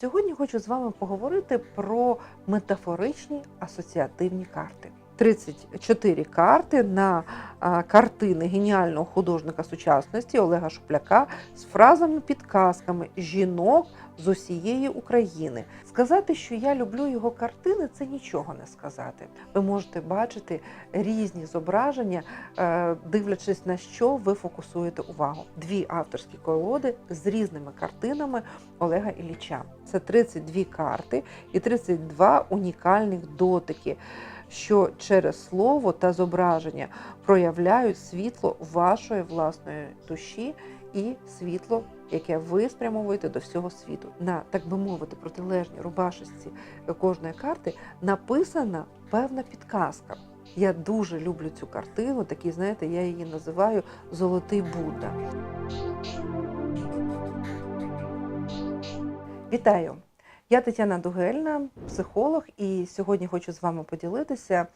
Сьогодні хочу з вами поговорити про метафоричні асоціативні карти. 34 карти на картини геніального художника сучасності Олега Шупляка з фразами підказками жінок з усієї України. Сказати, що я люблю його картини, це нічого не сказати. Ви можете бачити різні зображення, е, дивлячись на що ви фокусуєте увагу. Дві авторські колоди з різними картинами Олега Ілліча. Це 32 карти і 32 унікальних дотики, що через слово та зображення проявляють світло вашої власної душі і світло, яке ви спрямовуєте до всього світу. На так би мовити, протилежній рубашечці кожної карти написана певна підказка. Я дуже люблю цю картину. Такий, знаєте, я її називаю Золотий Будда. Вітаю! Я Тетяна Дугельна, психолог, і сьогодні хочу з вами поділитися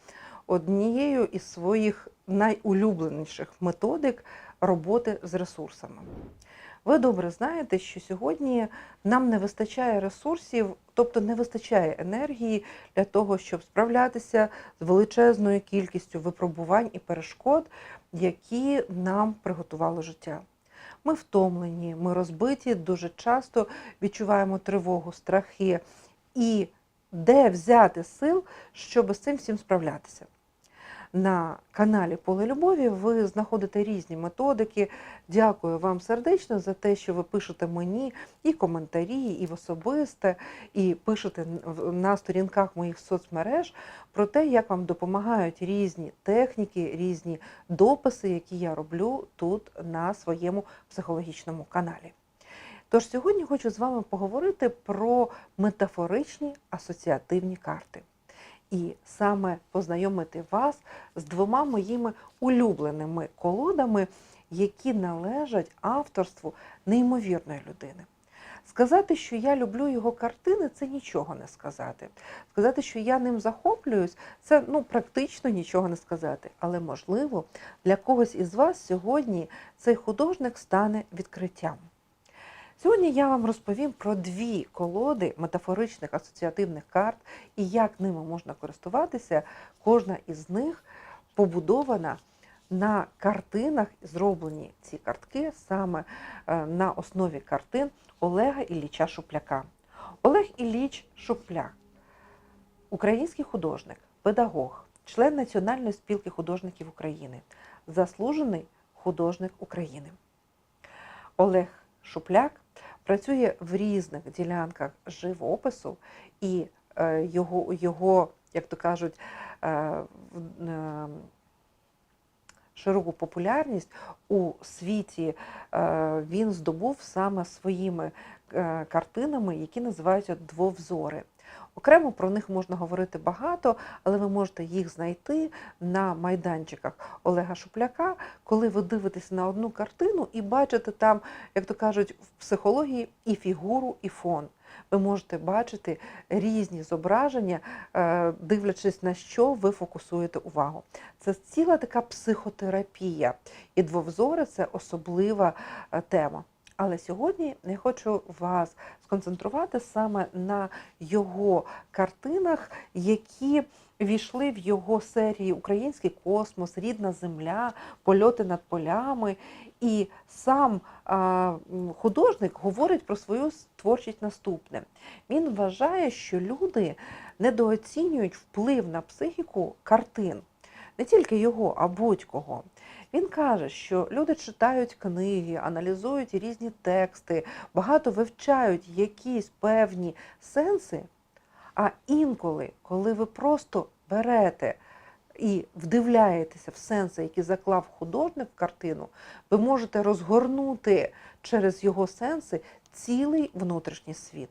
однією із своїх найулюбленіших методик роботи з ресурсами. Ви добре знаєте, що сьогодні нам не вистачає ресурсів, тобто не вистачає енергії для того, щоб справлятися з величезною кількістю випробувань і перешкод, які нам приготувало життя. Ми втомлені, ми розбиті, дуже часто відчуваємо тривогу, страхи. І де взяти сил, щоб з цим всім справлятися? На каналі Поле Любові ви знаходите різні методики. Дякую вам сердечно за те, що ви пишете мені і коментарі, і в особисте, і пишете на сторінках моїх соцмереж про те, як вам допомагають різні техніки, різні дописи, які я роблю тут на своєму психологічному каналі. Тож сьогодні хочу з вами поговорити про метафоричні асоціативні карти. І саме познайомити вас з двома моїми улюбленими колодами, які належать авторству неймовірної людини. Сказати, що я люблю його картини, це нічого не сказати. Сказати, що я ним захоплююсь, це ну практично нічого не сказати. Але можливо, для когось із вас сьогодні цей художник стане відкриттям. Сьогодні я вам розповім про дві колоди метафоричних асоціативних карт і як ними можна користуватися. Кожна із них побудована на картинах, зроблені ці картки саме е, на основі картин Олега Ілліча Шупляка. Олег Ілліч Шупляк, український художник, педагог, член Національної спілки художників України, заслужений художник України. Олег Шупляк працює в різних ділянках живопису, і е, його, його, як то кажуть, е, е, широку популярність у світі він здобув саме своїми картинами, які називаються двовзори. Окремо про них можна говорити багато, але ви можете їх знайти на майданчиках Олега Шупляка, коли ви дивитесь на одну картину і бачите там, як то кажуть, в психології і фігуру, і фон. Ви можете бачити різні зображення, дивлячись на що ви фокусуєте увагу. Це ціла така психотерапія, і двовзори це особлива тема. Але сьогодні я хочу вас сконцентрувати саме на його картинах, які війшли в його серії Український космос, Рідна Земля, Польоти над полями. І сам а, художник говорить про свою творчість наступне. Він вважає, що люди недооцінюють вплив на психіку картин. Не тільки його, а будь-кого. Він каже, що люди читають книги, аналізують різні тексти, багато вивчають якісь певні сенси. А інколи, коли ви просто берете і вдивляєтеся в сенси, які заклав художник в картину, ви можете розгорнути через його сенси цілий внутрішній світ.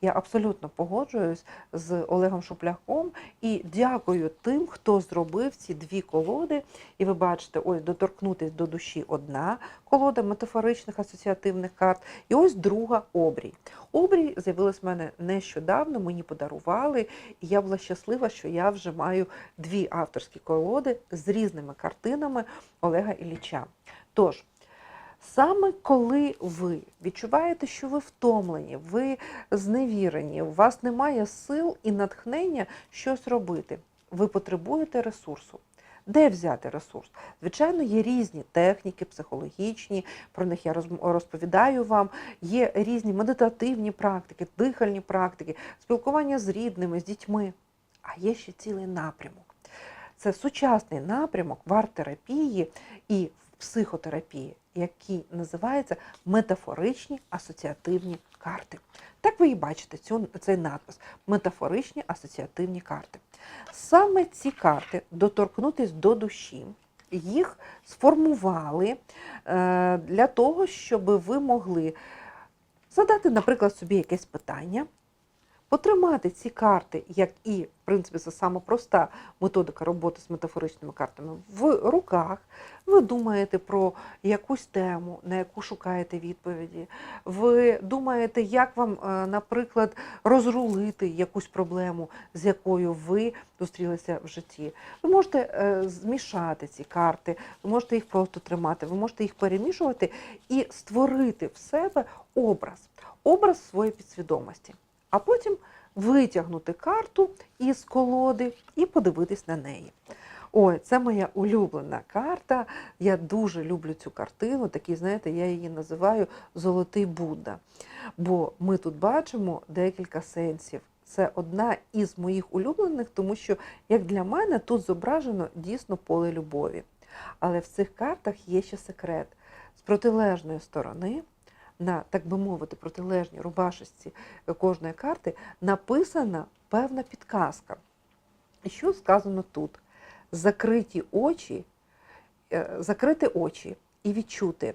Я абсолютно погоджуюсь з Олегом Шупляком і дякую тим, хто зробив ці дві колоди. І ви бачите, ось доторкнутись до душі одна колода метафоричних асоціативних карт, і ось друга обрій. Обрій з'явилась в мене нещодавно, мені подарували, і я була щаслива, що я вже маю дві авторські колоди з різними картинами Олега Ілліча. Тож, Саме коли ви відчуваєте, що ви втомлені, ви зневірені, у вас немає сил і натхнення щось робити, ви потребуєте ресурсу. Де взяти ресурс? Звичайно, є різні техніки, психологічні, про них я розповідаю вам. Є різні медитативні практики, дихальні практики, спілкування з рідними, з дітьми. А є ще цілий напрямок. Це сучасний напрямок в арт-терапії і психотерапії, який називається метафоричні асоціативні карти. Так ви і бачите цю, цей надпис метафоричні асоціативні карти. Саме ці карти доторкнутись до душі, їх сформували е, для того, щоб ви могли задати, наприклад, собі якесь питання, потримати ці карти, як і, в принципі, це саме проста методика роботи з метафоричними картами в руках. Ви думаєте про якусь тему, на яку шукаєте відповіді. Ви думаєте, як вам, е, наприклад, розрулити якусь проблему, з якою ви зустрілися в житті. Ви можете е, змішати ці карти, ви можете їх просто тримати, ви можете їх перемішувати і створити в себе образ, образ своєї підсвідомості. А потім витягнути карту із колоди і подивитись на неї. Ой, це моя улюблена карта. Я дуже люблю цю картину. Такий, знаєте, я її називаю Золотий Будда. Бо ми тут бачимо декілька сенсів. Це одна із моїх улюблених, тому що, як для мене, тут зображено дійсно поле любові. Але в цих картах є ще секрет. З протилежної сторони, на, так би мовити, протилежній рубашечці кожної карти написана певна підказка. Що сказано тут? Закриті очі, е, закрити очі і відчути,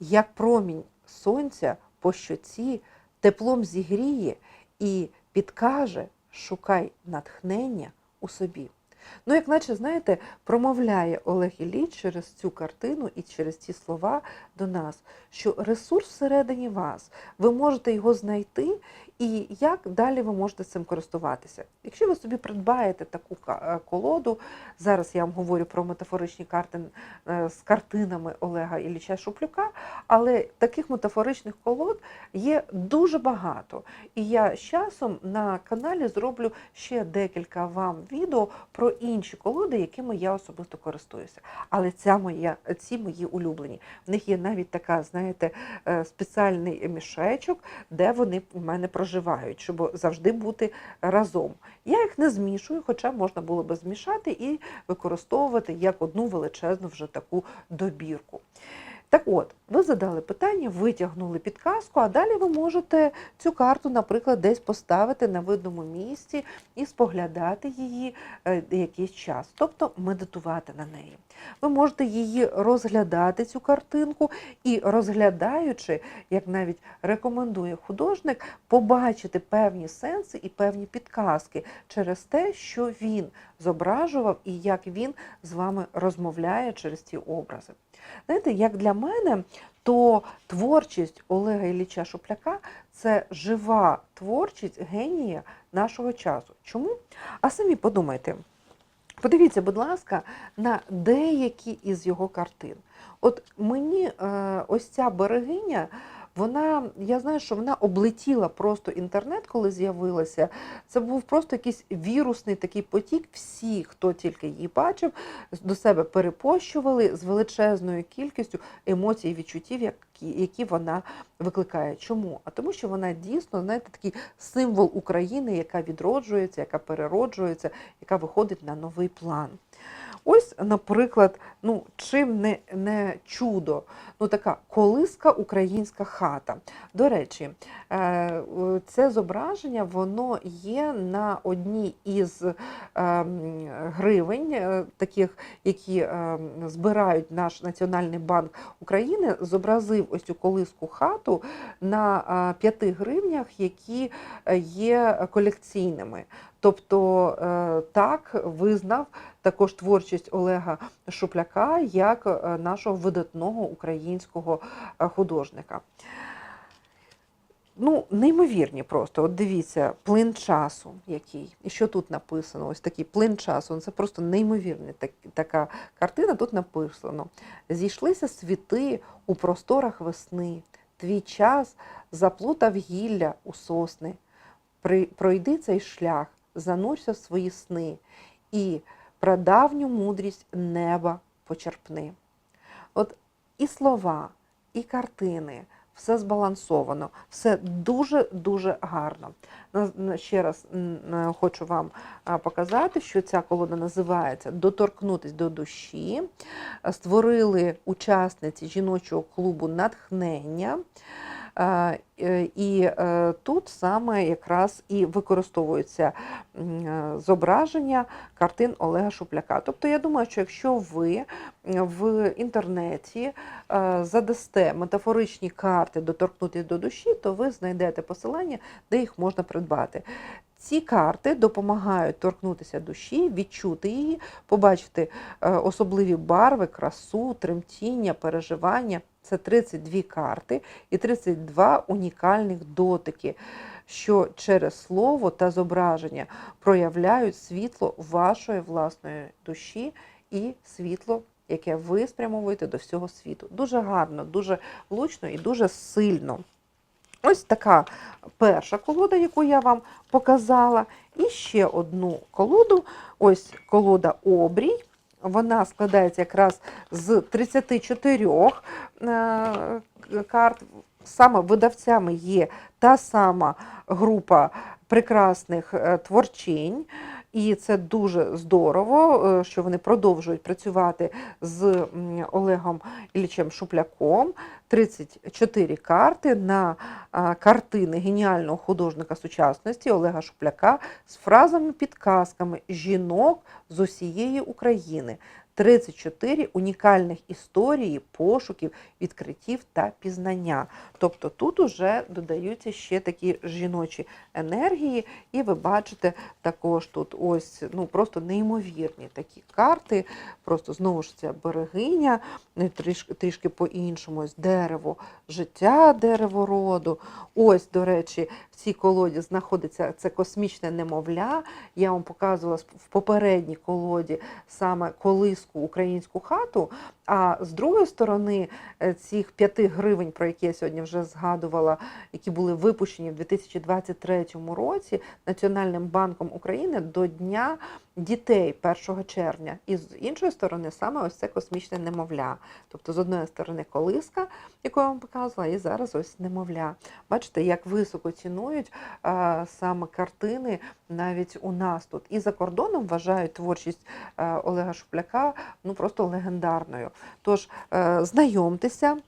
як промінь сонця по щоці теплом зігріє і підкаже, шукай натхнення у собі. Ну, як наче, знаєте, промовляє Олег Ілліч через цю картину і через ці слова до нас, що ресурс всередині вас, ви можете його знайти, і як далі ви можете цим користуватися. Якщо ви собі придбаєте таку е, колоду, зараз я вам говорю про метафоричні карти е, з картинами Олега Ілліча Шуплюка, але таких метафоричних колод є дуже багато. І я з часом на каналі зроблю ще декілька вам відео про інші колоди, якими я особисто користуюся. Але ця моя, ці мої улюблені. В них є навіть така, знаєте, е, спеціальний мішечок, де вони у мене проживають, щоб завжди бути разом. Я їх не змішую, хоча можна було би змішати і використовувати як одну величезну вже таку добірку. Так от, ви задали питання, витягнули підказку, а далі ви можете цю карту, наприклад, десь поставити на видному місці і споглядати її е, якийсь час, тобто медитувати на неї. Ви можете її розглядати, цю картинку, і розглядаючи, як навіть рекомендує художник, побачити певні сенси і певні підказки через те, що він зображував і як він з вами розмовляє через ці образи. Знаєте, як для мене, то творчість Олега Ілліча Шупляка це жива творчість генія нашого часу. Чому? А самі подумайте. Подивіться, будь ласка, на деякі із його картин. От мені е, ось ця берегиня, вона, я знаю, що вона облетіла просто інтернет, коли з'явилася. Це був просто якийсь вірусний такий потік. Всі, хто тільки її бачив, до себе перепощували з величезною кількістю емоцій і відчуттів, які, які вона викликає. Чому? А тому, що вона дійсно, знаєте, такий символ України, яка відроджується, яка перероджується, яка виходить на новий план. Ось, наприклад, ну чим не, не чудо, ну така колиска українська хата. До речі, е, це зображення воно є на одній із е, гривень, е, таких, які збирають наш Національний банк України, зобразив ось цю колиску хату на п'яти гривнях, які є колекційними. Тобто е, так визнав також творчість Олега Шупляка як е, нашого видатного українського е, художника. ну, неймовірні просто. От дивіться, плин часу який. І що тут написано? Ось такий плин часу. Ну, Це просто неймовірна так, така картина. Тут написано: зійшлися світи у просторах весни. Твій час заплутав гілля у сосни. Пройди цей шлях, занурся в свої сни і прадавню мудрість неба почерпни. От і слова, і картини, все збалансовано, все дуже-дуже гарно. Ще раз хочу вам показати, що ця колода називається Доторкнутись до душі. Створили учасниці жіночого клубу натхнення. Е, І е, тут саме якраз і використовується е, зображення картин Олега Шупляка. Тобто я думаю, що якщо ви в інтернеті задасте метафоричні карти доторкнутися до душі, то ви знайдете посилання, де їх можна придбати. Ці карти допомагають торкнутися душі, відчути її, побачити особливі барви, красу, тремтіння, переживання. Це 32 карти і 32 унікальних дотики, що через слово та зображення проявляють світло вашої власної душі і світло, яке ви спрямовуєте до всього світу. Дуже гарно, дуже влучно і дуже сильно. Ось така перша колода, яку я вам показала. І ще одну колоду. Ось колода обрій. Вона складається якраз з 34 е, карт. Саме видавцями є та сама група прекрасних е, творчинь. І це дуже здорово, е, що вони продовжують працювати з Олегом Іллічем Шупляком. 34 карти на картини геніального художника сучасності Олега Шупляка з фразами-підказками жінок з усієї України. 34 унікальних історії, пошуків, відкриттів та пізнання. Тобто тут уже додаються ще такі жіночі енергії, і ви бачите також тут ось ну просто неймовірні такі карти. Просто знову ж ця берегиня, ну, трішки, трішки по-іншому, ось дерево, життя, дерево роду. Ось, до речі, в цій колоді знаходиться це космічне немовля. Я вам показувала в попередній колоді саме колиску українську хату. А з другої сторони, е, цих 5 гривень, про які я сьогодні вже згадувала, які були випущені в 2023 році Національним банком України до Дня дітей 1 червня. І з іншої сторони, саме ось це космічне немовля. Тобто, з одної сторони, колиска, яку я вам показувала, і зараз ось немовля. Бачите, як високо цінують а, саме картини навіть у нас тут. І за кордоном вважають творчість е, Олега Шупляка ну просто легендарною. Тож е, знайомтеся е,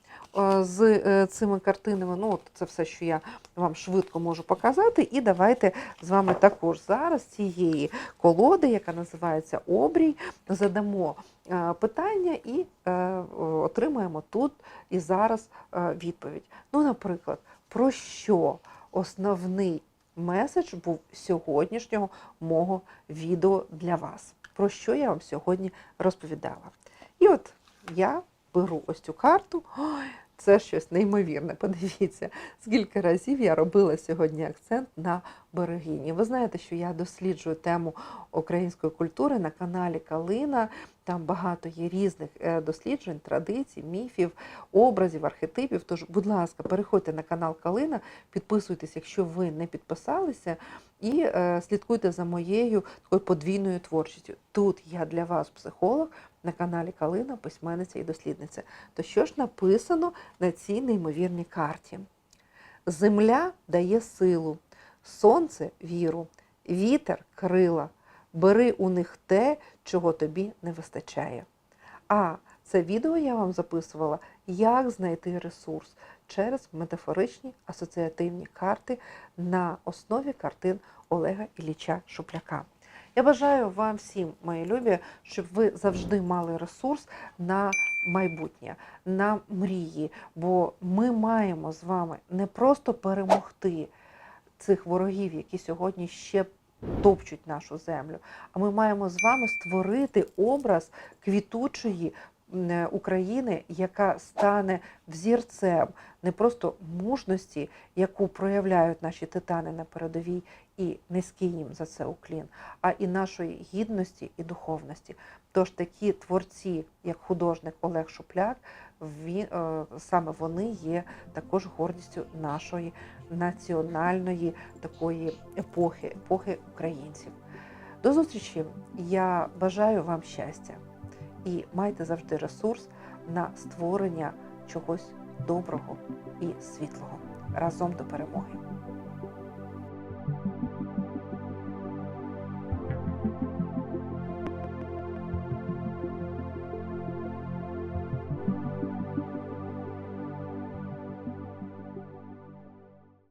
з е, цими картинами. Ну, от це все, що я вам швидко можу показати. І давайте з вами також зараз цієї колоди, яка називається Обрій, задамо е, питання і е, отримаємо тут і зараз е, відповідь. Ну, наприклад, про що основний меседж був сьогоднішнього мого відео для вас? Про що я вам сьогодні розповідала? І от я беру ось цю карту. Ой, це щось неймовірне. Подивіться, скільки разів я робила сьогодні акцент на берегині. Ви знаєте, що я досліджую тему української культури на каналі Калина. Там багато є різних е, досліджень, традицій, міфів, образів, архетипів. Тож, будь ласка, переходьте на канал Калина, підписуйтесь, якщо ви не підписалися, і е, слідкуйте за моєю такою подвійною творчістю. Тут я для вас психолог на каналі Калина, письменниця і дослідниця. То що ж написано на цій неймовірній карті? Земля дає силу, сонце віру, вітер крила. Бери у них те, чого тобі не вистачає. А це відео я вам записувала, як знайти ресурс через метафоричні асоціативні карти на основі картин Олега Ілліча Шупляка. Я бажаю вам всім, мої любі, щоб ви завжди мали ресурс на майбутнє, на мрії, бо ми маємо з вами не просто перемогти цих ворогів, які сьогодні ще топчуть нашу землю, а ми маємо з вами створити образ квітучої України, яка стане взірцем не просто мужності, яку проявляють наші титани на передовій, і низький їм за це уклін, а і нашої гідності і духовності. Тож такі творці, як художник Олег Шупляк, він, е, саме вони є також гордістю нашої національної такої епохи, епохи українців. До зустрічі! Я бажаю вам щастя і майте завжди ресурс на створення чогось доброго і світлого разом до перемоги.